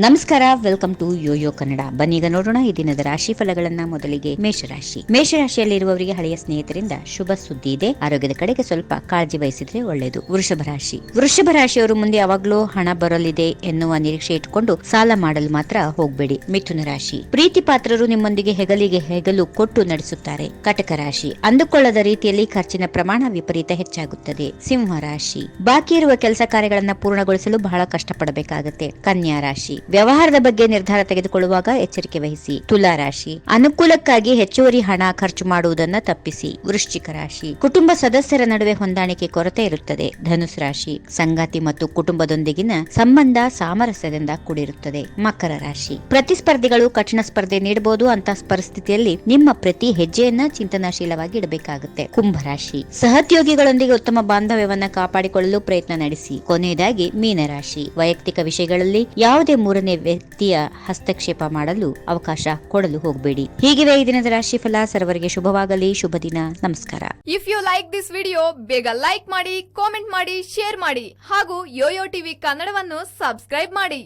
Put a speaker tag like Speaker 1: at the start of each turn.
Speaker 1: ನಮಸ್ಕಾರ welcome to yoyo Kannada ಬನ್ನೀಗ ನೋಡೋಣ, ಈ ದಿನದ ರಾಶಿ ಫಲಗಳನ್ನ ಮೊದಲಿಗೆ ಮೇಷರಾಶಿ. ಮೇಷರಾಶಿಯಲ್ಲಿರುವವರಿಗೆ ಹಳೆಯ ಸ್ನೇಹಿತರಿಂದ ಶುಭ ಸುದ್ದಿ ಇದೆ. ಆರೋಗ್ಯದ ಕಡೆಗೆ ಸ್ವಲ್ಪ ಕಾಳಜಿ ವಹಿಸಿದ್ರೆ ಒಳ್ಳೆಯದು. ವೃಷಭ ರಾಶಿ. ವೃಷಭ ರಾಶಿಯವರು ಮುಂದೆ ಯಾವಾಗ್ಲೂ ಹಣ ಬರಲಿದೆ ಎನ್ನುವ ನಿರೀಕ್ಷೆ ಇಟ್ಟುಕೊಂಡು ಸಾಲ ಮಾಡಲು ಮಾತ್ರ ಹೋಗ್ಬೇಡಿ. ಮಿಥುನ ರಾಶಿ. ಪ್ರೀತಿ ಪಾತ್ರರು ನಿಮ್ಮೊಂದಿಗೆ ಹೆಗಲಿಗೆ ಹೆಗಲು ಕೊಟ್ಟು ನಡೆಸುತ್ತಾರೆ. ಕಟಕ ರಾಶಿ. ಅಂದುಕೊಳ್ಳದ ರೀತಿಯಲ್ಲಿ ಖರ್ಚಿನ ಪ್ರಮಾಣ ವಿಪರೀತ ಹೆಚ್ಚಾಗುತ್ತದೆ. ಸಿಂಹ ರಾಶಿ. ಬಾಕಿ ಇರುವ ಕೆಲಸ ಕಾರ್ಯಗಳನ್ನ ಪೂರ್ಣಗೊಳಿಸಲು ಬಹಳ ಕಷ್ಟಪಡಬೇಕಾಗುತ್ತೆ. ಕನ್ಯಾ ರಾಶಿ. ವ್ಯವಹಾರದ ಬಗ್ಗೆ ನಿರ್ಧಾರ ತೆಗೆದುಕೊಳ್ಳುವಾಗ ಎಚ್ಚರಿಕೆ ವಹಿಸಿ. ತುಲಾ ರಾಶಿ. ಅನುಕೂಲಕ್ಕಾಗಿ ಹೆಚ್ಚುವರಿ ಹಣ ಖರ್ಚು ಮಾಡುವುದನ್ನ ತಪ್ಪಿಸಿ. ವೃಶ್ಚಿಕ ರಾಶಿ. ಕುಟುಂಬ ಸದಸ್ಯರ ನಡುವೆ ಹೊಂದಾಣಿಕೆ ಕೊರತೆ ಇರುತ್ತದೆ. ಧನುಸ್ ರಾಶಿ. ಸಂಗಾತಿ ಮತ್ತು ಕುಟುಂಬದೊಂದಿಗಿನ ಸಂಬಂಧ ಸಾಮರಸ್ಯದಿಂದ ಕೂಡಿರುತ್ತದೆ. ಮಕರ ರಾಶಿ. ಪ್ರತಿಸ್ಪರ್ಧಿಗಳು ಕಠಿಣ ಸ್ಪರ್ಧೆ ನೀಡಬಹುದು ಅಂತ ಪರಿಸ್ಥಿತಿಯಲ್ಲಿ ನಿಮ್ಮ ಪ್ರತಿ ಹೆಜ್ಜೆಯನ್ನ ಚಿಂತನಾಶೀಲವಾಗಿ ಇಡಬೇಕಾಗುತ್ತೆ. ಕುಂಭರಾಶಿ ಸಹೋದ್ಯೋಗಿಗಳೊಂದಿಗೆ ಉತ್ತಮ ಬಾಂಧವ್ಯವನ್ನ ಕಾಪಾಡಿಕೊಳ್ಳಲು ಪ್ರಯತ್ನ ನಡೆಸಿ. ಕೊನೆಯದಾಗಿ ಮೀನರಾಶಿ. ವೈಯಕ್ತಿಕ ವಿಷಯಗಳಲ್ಲಿ ಯಾವುದೇ ಮೂರನೇ ವ್ಯಕ್ತಿಯ ಹಸ್ತಕ್ಷೇಪ ಮಾಡಲು ಅವಕಾಶ ಕೊಡಲು ಹೋಗಬೇಡಿ. ಹೀಗಿದೆ ಈ ದಿನದ ರಾಶಿಫಲ. ಸರ್ವರಿಗೆ ಶುಭವಾಗಲಿ. ಶುಭ ದಿನ. ನಮಸ್ಕಾರ.
Speaker 2: If you like this video ಬೇಗ ಲೈಕ್ ಮಾಡಿ ಕಾಮೆಂಟ್ ಮಾಡಿ ಶೇರ್ ಮಾಡಿ ಹಾಗೂ ಯೋಯೋ ಟಿವಿ ಕನ್ನಡವನ್ನು ಸಬ್ಸ್ಕ್ರೈಬ್ ಮಾಡಿ.